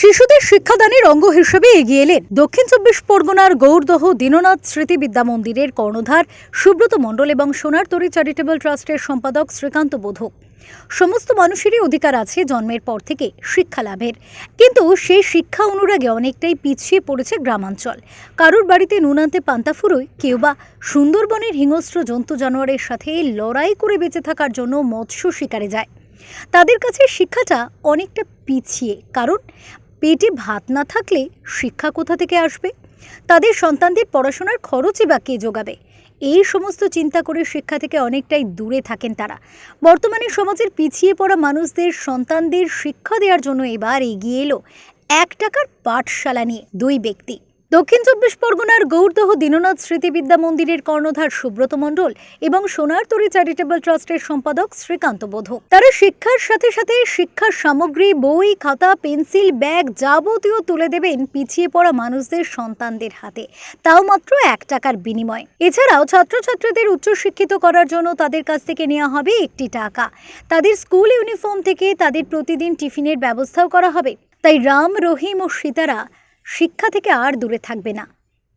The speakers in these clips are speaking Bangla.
শিশুদের শিক্ষাদানের অঙ্গ হিসেবে এগিয়ে এলেন দক্ষিণ চব্বিশ পরগনার গৌরদহ দীননাথ স্মৃতি বিদ্যা মন্দিরের কর্ণধার সুব্রত মণ্ডল এবং সোনার সোনারতরী চ্যারিটেবল ট্রাস্টের সম্পাদক শ্রীকান্ত বোধক। সমস্ত মানুষেরই অধিকার আছে জন্মের পর থেকে শিক্ষা লাভের। কিন্তু সেই শিক্ষা অনুরাগে অনেকটাই পিছিয়ে পড়েছে গ্রামাঞ্চল। কারুর বাড়িতে নুন আনতে পান্তা ফুরোয়, কেউ বা সুন্দরবনের হিংস্র জন্তু জানোয়ারের সাথে লড়াই করে বেঁচে থাকার জন্য মৎস্য শিকারে যায়। তাদের কাছে শিক্ষাটা অনেকটা পিছিয়ে। কারণ পেটে ভাত না থাকলে শিক্ষা কোথা থেকে আসবে? তাদের সন্তানদের পড়াশোনার খরচই বা কে যোগাবে? এই সমস্ত চিন্তা করে শিক্ষা থেকে অনেকটাই দূরে থাকেন তারা। বর্তমানে সমাজের পিছিয়ে পড়া মানুষদের সন্তানদের শিক্ষা দেওয়ার জন্য এবার এগিয়ে এলো এক টাকার পাঠশালা নিয়ে দুই ব্যক্তি। দক্ষিণ চব্বিশ পরগনার গৌরদহ দীননাথ স্মৃতিবিদ্যা মন্দিরের কর্ণধার সুব্রত মণ্ডল এবং সোনার সোনারতরী চ্যারিটেবল ট্রাস্টের সম্পাদক শ্রীকান্ত বোধক তারা শিক্ষার সাথে সাথে শিক্ষার সামগ্রী, বই, খাতা, পেন্সিল, ব্যাগ যাবতীয় তুলে দেবেন পিছিয়ে পড়া মানুষদের সন্তানদের হাতে। তাও মাত্র এক টাকার বিনিময়। এছাড়াও ছাত্রছাত্রীদের উচ্চশিক্ষিত করার জন্য তাদের কাছ থেকে নেওয়া হবে একটি টাকা। তাদের স্কুল ইউনিফর্ম থেকে তাদের প্রতিদিন টিফিনের ব্যবস্থাও করা হবে। তাই রাম, রহিম ও সীতারা শিক্ষা থেকে আর দূরে থাকবে না।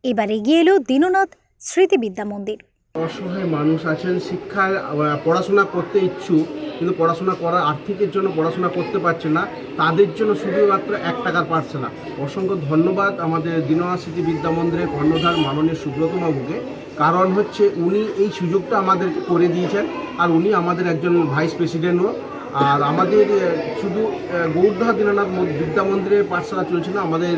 এবার এগিয়ে এলো দীননাথ স্মৃতিবিদ্যা মন্দির। অসহায় মানুষ আছেন শিক্ষার পড়াশোনা করতে ইচ্ছুক, কিন্তু পড়াশোনা করার আর্থিকের জন্য পড়াশোনা করতে পারছে না। তাদের জন্য শুধুমাত্র এক টাকার পারছে না। অসংখ্য ধন্যবাদ আমাদের দীননাথ স্মৃতি বিদ্যা মন্দিরের কর্ণধার মাননীয় সুব্রত বাবুকে কারণ হচ্ছে, উনি এই সুযোগটা আমাদেরকে করে দিয়েছেন। আর উনি আমাদের একজন ভাইস প্রেসিডেন্টও আর আমাদের শুধু গৌরধা দীনানাথ বিদ্যা মন্দিরের পাঠশালা চলছে না, আমাদের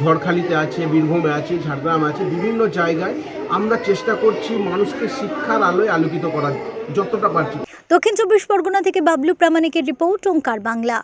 ঝড়খালিতে আছে, বীরভূমে আছে, ঝাড়গ্রাম আছে, বিভিন্ন জায়গায় আমরা চেষ্টা করছি মানুষকে শিক্ষার আলোয় আলোকিত করার, যতটা পারছি। দক্ষিণ চব্বিশ পরগনা থেকে বাবলু প্রামাণিকের রিপোর্ট, ওঙ্কার বাংলা।